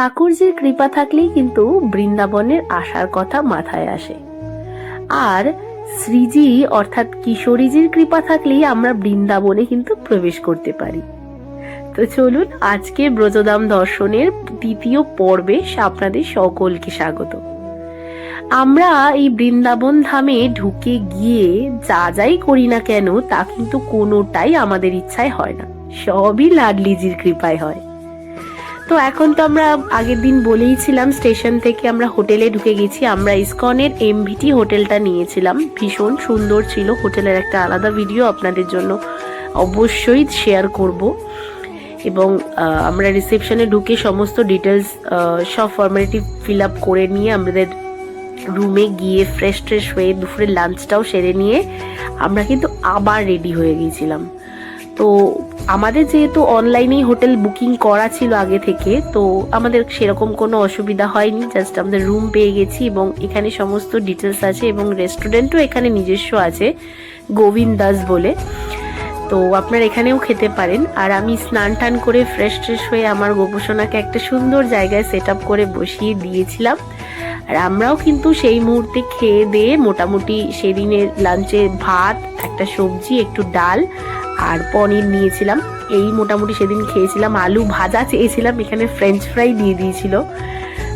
ঠাকুরজির কৃপা থাকলেই কিন্তু বৃন্দাবনের আসার কথা মাথায় আসে। আর শ্রীজি অর্থাৎ কিশোরীজির কৃপা থাকলেই আমরা বৃন্দাবনে কিন্তু প্রবেশ করতে পারি। তো চলুন আজকে ব্রজদাম দর্শনের দ্বিতীয় পর্বে আপনাদের সকলকে স্বাগত। আমরা এই বৃন্দাবন ধামে ঢুকে গিয়ে যা যাই করি না কেন তা কিন্তু কোনোটাই আমাদের ইচ্ছায় হয় না। সবই লাডলিজির কৃপায় হয়। তো এখন তো আমরা আগের দিন বলেইছিলাম স্টেশন থেকে আমরা হোটেলে ঢুকে গেছি। আমরা ইসকনের এমভিটি হোটেলটা নিয়েছিলাম। ভীষণ সুন্দর ছিল হোটেলের একটা আলাদা ভিডিও আপনাদের জন্য অবশ্যই শেয়ার করব। এবং আমরা রিসেপশনে ঢুকে সমস্ত ডিটেলস সব ফর্মালিটি ফিল আপ করে নিয়ে আমাদের রুমে গিয়ে ফ্রেশ ট্রেশ হয়ে দুপুরের লাঞ্চটাও সেরে নিয়ে আমরা কিন্তু আবার রেডি হয়ে গিয়েছিলাম তো আমাদের যেহেতু অনলাইনেই হোটেল বুকিং করা ছিল আগে থেকে, তো আমাদের সেরকম কোনো অসুবিধা হয়নি। জাস্ট আমাদের রুম পেয়ে গেছি এবং এখানে সমস্ত ডিটেলস আছে এবং রেস্টুরেন্টও এখানে নিজস্ব আছে গোবিন্দ দাস বলে। তো আপনারা এখানেও খেতে পারেন। আর আমি স্নান টান করে ফ্রেশ ট্রেশ হয়ে আমার গোপসোনাকে একটা সুন্দর জায়গায় সেট করে বসিয়ে দিয়েছিলাম। আর আমরাও কিন্তু সেই মুহূর্তে খেয়ে দিয়ে মোটামুটি সেদিনের লাঞ্চে ভাত, একটা সবজি, একটু ডাল আর পনির নিয়েছিলাম। এই মোটামুটি সেদিন খেয়েছিলাম, আলু ভাজা চেয়েছিলাম, এখানে ফ্রেঞ্চ ফ্রাই দিয়ে দিয়েছিল।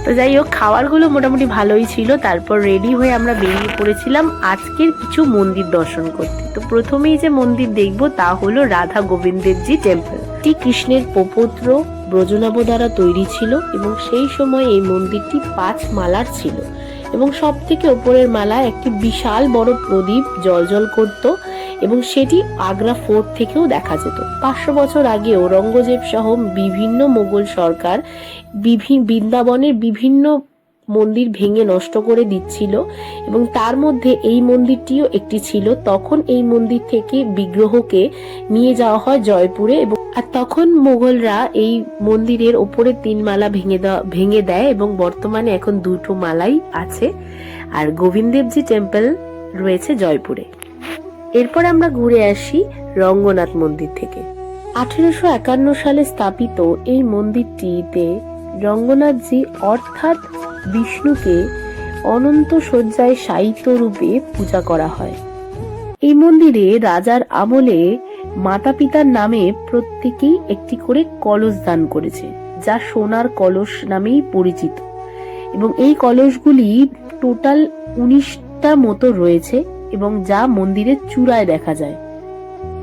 তো যাই হোক, খাবারগুলো মোটামুটি ভালোই ছিল। তারপর রেডি হয়ে আমরা বেরিয়ে পড়েছিলাম আজকের কিছু মন্দির দর্শন করতে। তো প্রথমেই যে মন্দির দেখব তা হলো রাধা গোবিন্দেবজি টেম্পল এটি কৃষ্ণের প্রপৌত্র ব্রজনব দ্বারা তৈরি ছিল এবং সেই সময় এই মন্দিরটি পাঁচ মালার ছিল। এবং সব থেকে ওপরের মালা একটি বিশাল বড় প্রদীপ জলজল করত। এবং সেটি আগ্রা ফোর্ট থেকেও দেখা যেত। পাঁচশো বছর আগে ঔরঙ্গজেব সহ বিভিন্ন মোগল সরকার বিভি- বৃন্দাবনের বিভিন্ন মন্দির ভেঙে নষ্ট করে দিচ্ছিল এবং তার মধ্যে এই মন্দিরটিও একটি ছিল। তখন এই মন্দির থেকে বিগ্রহকে নিয়ে যাওয়া হয় জয়পুরে এবং, আর তখন মোগলরা এই মন্দিরের ওপরে তিন মালা ভেঙে দেওয়া, ভেঙে দেয় এবং বর্তমানে এখন দুটো মালাই আছে। আর গোবিন্দেবজি টেম্পল রয়েছে জয়পুরে। এরপর আমরা ঘুরে আসি রঙ্গনাথ মন্দির থেকে। আঠেরোশো একান্ন সালে স্থাপিত এই মন্দিরটিতে রঙ্গনাথজি অর্থাৎ বিষ্ণুকে অনন্ত শয্যায় সাহিত্য রূপে পূজা করা হয়। এই মন্দিরে রাজার আমলে মাতা পিতার নামে প্রত্যেকেই একটি করে কলস দান করেছে, যা সোনার কলস নামেই পরিচিত। এবং এই কলসগুলি টোটাল উনিশটা মতো রয়েছে। এবং যা মন্দিরের চূড়ায় দেখা যায়।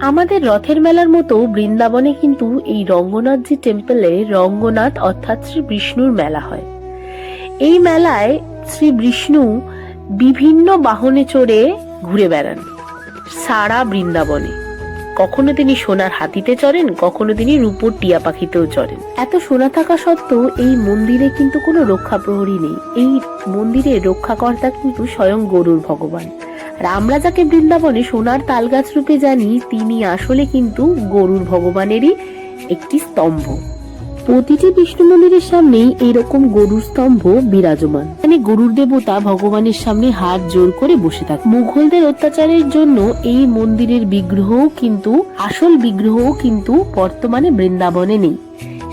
আমাদের রথের মেলার মতো বৃন্দাবনে কিন্তু এই রঙ্গনাথজি টেম্পলে রঙ্গনাথ অর্থাৎ শ্রী বিষ্ণুর মেলা হয়। এই মেলায় শ্রী বিষ্ণু বিভিন্ন বাহনে চড়ে ঘুরে বেড়ান সারা বৃন্দাবনে। কখনো তিনি সোনার হাতিতে চড়েন, কখনো তিনি রূপোর টিয়া পাখিতেও চড়েন। এত সোনা থাকা সত্ত্বেও এই মন্দিরে কিন্তু কোনো রক্ষা প্রহরী নেই। এই মন্দিরে রক্ষাকর্তা কিন্তু স্বয়ং গরুর ভগবান। আমরা যাকে বৃন্দাবনে সোনার তালগাছ রূপে জানি তিনি আসলে কিন্তু গরুর ভগবানেরই একটি স্তম্ভ। প্রতিটি বিষ্ণু মন্দিরের সামনেই এরকম গরুর স্তম্ভ বিরাজমান। এখানে গরুর দেবতা ভগবানের সামনে হাত জোর করে বসে থাকে। মুঘলদের অত্যাচারের জন্য এই মন্দিরের বিগ্রহও কিন্তু, আসল বিগ্রহও কিন্তু বর্তমানে বৃন্দাবনে নেই।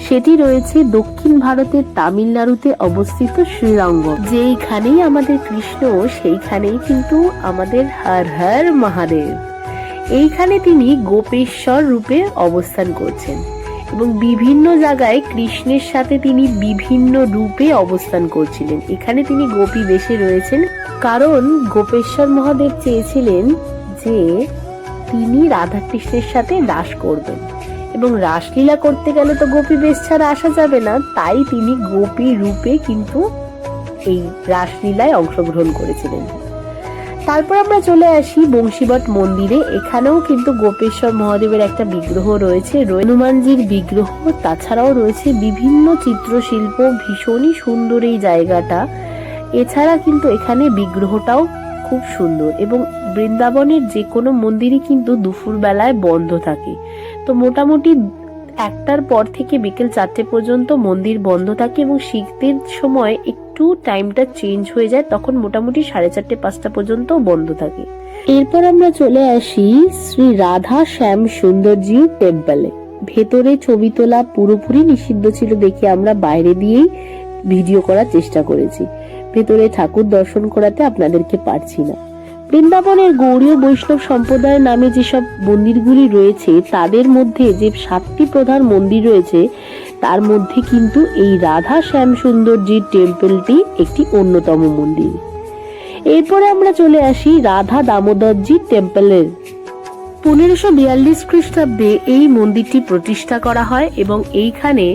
সেটি রয়েছে দক্ষিণ ভারতের তামিলনাড়ুতে অবস্থিত শ্রীরঙ্গ। যেইখানেই আমাদের কৃষ্ণ, সেইখানেই কিন্তু আমাদের হর হর মহাদেব। এইখানে তিনি গোপেশ্বর রূপে অবস্থান করছেন এবং বিভিন্ন জায়গায় কৃষ্ণের সাথে তিনি বিভিন্ন রূপে অবস্থান করছিলেন। এখানে তিনি গোপী বেশে রয়েছেন। কারণ গোপেশ্বর মহাদেব চেয়েছিলেন যে তিনি রাধা কৃষ্ণের সাথে রাস করবেন। এবং রাসলীলা করতে গেলে তো গোপী বেশ ছাড়া আসা যাবে না, তাই তিনি গোপী রূপে কিন্তু এই রাসলীলায় অংশগ্রহণ করেছিলেন। তারপর আমরা চলে আসি বংশীবট মন্দিরে, এখানেও কিন্তু গোপেশ্বর মহাদেবের একটা বিগ্রহ রয়েছে রয়ে- হনুমানজির বিগ্রহ, তাছাড়াও রয়েছে বিভিন্ন চিত্রশিল্প, ভীষণই সুন্দর এই জায়গাটা। এছাড়া কিন্তু এখানে বিগ্রহটাও খুব সুন্দর এবং বৃন্দাবনের যে কোনো মন্দিরই কিন্তু দুপুর বেলায় বন্ধ থাকে। তো মোটামুটি একটার পর থেকে বিকেল চারটে পর্যন্ত মন্দির বন্ধ থাকে এবং শীতের সময় একটু টাইমটা চেঞ্জ হয়ে যায়, তখন মোটামুটি সাড়ে চারটে, পাঁচটা পর্যন্ত বন্ধ থাকে। এরপর আমরা চলে আসি শ্রী রাধা শ্যাম সুন্দরজি টেম্পলে ভেতরে ছবি তোলা পুরোপুরি নিষিদ্ধ ছিল দেখে আমরা বাইরে দিয়েই ভিডিও করার চেষ্টা করেছি। ভেতরে ঠাকুর দর্শন করাতে আপনাদেরকে পারছি না। বৃন্দাবনের গৌরীয় বৈষ্ণব সম্প্রদায়ের নামে যেসব মন্দিরগুলি রয়েছে, তাদের মধ্যে যে সাতটি প্রধান মন্দির রয়েছে, তার মধ্যে কিন্তু এই রাধা শ্যাম সুন্দরজির টেম্পলটি একটি অন্যতম মন্দির। এরপরে আমরা চলে আসি রাধা দামোদরজির টেম্পলের। পনেরোশো বিয়াল্লিশ খ্রিস্টাব্দে এই মন্দিরটি প্রতিষ্ঠা করা হয় এবং এইখানে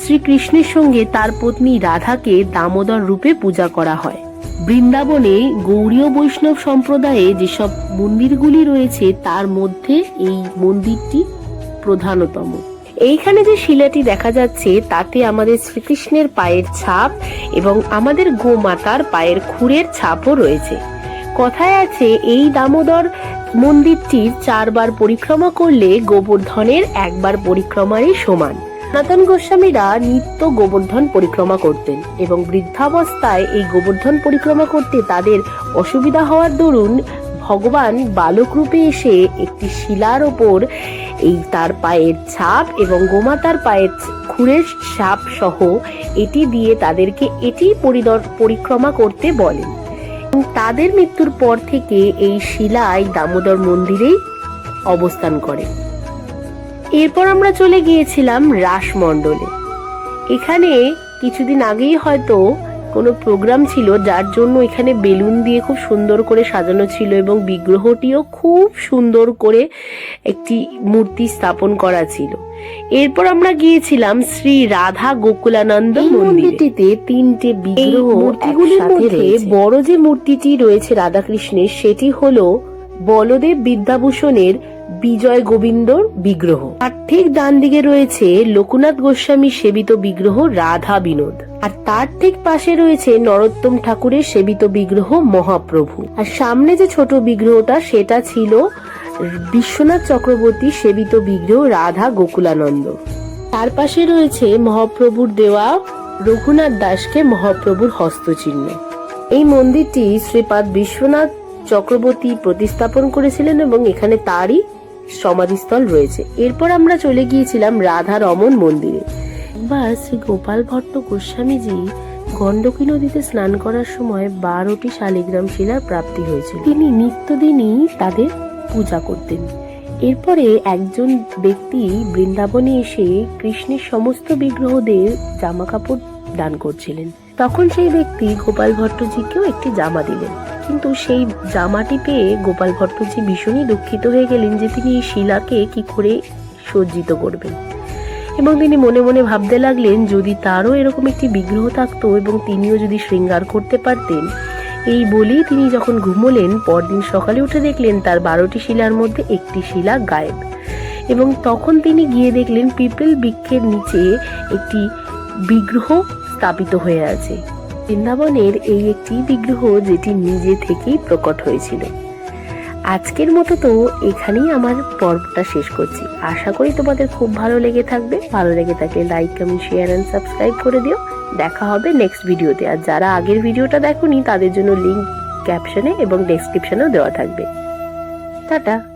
শ্রীকৃষ্ণের সঙ্গে তার পত্নী রাধাকে দামোদর রূপে পূজা করা হয়। বৃন্দাবনে গৌরীয় বৈষ্ণব সম্প্রদায়ে যেসব মন্দিরগুলি রয়েছে, তার মধ্যে এই মন্দিরটি প্রধানতম। এইখানে যে শিলাটি দেখা যাচ্ছে, তাতে আমাদের শ্রীকৃষ্ণের পায়ের ছাপ এবং আমাদের গোমাতার পায়ের খুরের ছাপও রয়েছে। কথায় আছে, এই দামোদর মন্দিরটির চারবার পরিক্রমা করলে গোবর্ধনের একবার পরিক্রমারই সমান। সনাতন গোস্বামীরা নিত্য গোবর্ধন পরিক্রমা করতেন এবং বৃদ্ধাবস্থায় এই গোবর্ধন পরিক্রমা করতে তাদের অসুবিধা হওয়ার দরুন ভগবান বালক রূপে এসে একটি শিলার ওপর এই তার পায়ের ছাপ এবং গোমাতার পায়ের খুরের ছাপ সহ এটি দিয়ে তাদেরকে এটি পরিক্রমা করতে বলেন। তাদের মৃত্যুর পর থেকে এই শিলায় দামোদর মন্দিরেই অবস্থান করে। এরপর আমরা চলে গিয়েছিলাম রাসমণ্ডলে। এখানে কিছুদিন আগেই হয়তো কোনো প্রোগ্রাম ছিল যার জন্য এখানে বেলুন দিয়ে খুব সুন্দর করে সাজানো ছিল এবং বিগ্রহটিও খুব সুন্দর করে একটি মূর্তি স্থাপন করা ছিল। এরপর আমরা গিয়েছিলাম শ্রী রাধা গোকুলানন্দ মন্দিরটিতে তিনটে বিগ্রহ মূর্তিগুলির মধ্যে বড় যে মূর্তিটি রয়েছে রাধাকৃষ্ণের সেটি হলো বলদেব বিদ্যাভূষণের বিজয় গোবিন্দর বিগ্রহ। আর ঠিক ডান দিকে রয়েছে লোকনাথ গোস্বামী সেবিত বিগ্রহ রাধা বিনোদ। আর তার ঠিক পাশে রয়েছে নরোত্তম ঠাকুরের সেবিত বিগ্রহ মহাপ্রভু। আর সামনে যে ছোট বিগ্রহটা, সেটা ছিল বিশ্বনাথ চক্রবর্তী সেবিত বিগ্রহ রাধা গোকুলানন্দ। তার পাশে রয়েছে মহাপ্রভুর দেওয়া রঘুনাথ দাসকে মহাপ্রভুর হস্তচিহ্ন। এই মন্দিরটি শ্রীপাদ বিশ্বনাথ চক্রবর্তী প্রতিস্থাপন করেছিলেন এবং এখানে তারই সমাধিস্থল রয়েছে। এরপর আমরা চলে গিয়েছিলাম রাধা রমন মন্দিরে। একবার শ্রী গোপাল ভট্ট গোস্বামীজি গণ্ডকী নদীতে স্নান করার সময় বারোটি শালিগ্রাম শিলার প্রাপ্তি হয়েছিল। তিনি নিত্যদিনই তাদের পূজা করতেন। এরপরে একজন ব্যক্তি বৃন্দাবনে এসে কৃষ্ণের সমস্ত বিগ্রহদের জামা কাপড় দান করছিলেন। তখন সেই ব্যক্তি গোপাল ভট্টজিকেও একটি জামা দিলেন। কিন্তু সেই জামাটি পেয়ে গোপাল ভট্টজি ভীষণই দুঃখিত হয়ে গেলেন যে তিনি এই শিলাকে কি করে সজ্জিত করবেন। এবং তিনি মনে মনে ভাবতে লাগলেন, যদি তারও এরকম একটি বিগ্রহ থাকতো এবং তিনিও যদি শৃঙ্গার করতে পারতেন, এই বলেই তিনি যখন ঘুমোলেন, পরদিন সকালে উঠে দেখলেন তার বারোটি শিলার মধ্যে একটি শিলা গায়েব। এবং তখন তিনি গিয়ে দেখলেন, পিপল বৃক্ষের নিচে একটি বিগ্রহ স্থাপিত হয়ে আছে। বৃন্দাবনের এই একটি বিগ্রহ যেটি নিজে থেকেই প্রকট হয়েছিল। আজকের মতো তো এখানেই আমার পর্বটা শেষ করছি। আশা করি তোমাদের খুব ভালো লেগে থাকবে। ভালো লেগে থাকলে like comment share and subscribe করে দিও। দেখা হবে নেক্সট ভিডিওতে আর যারা আগের ভিডিওটা দেখোনি, তাদের জন্য লিঙ্ক ক্যাপশনে এবং ডেসক্রিপশনেও দেওয়া থাকবে। টাটা!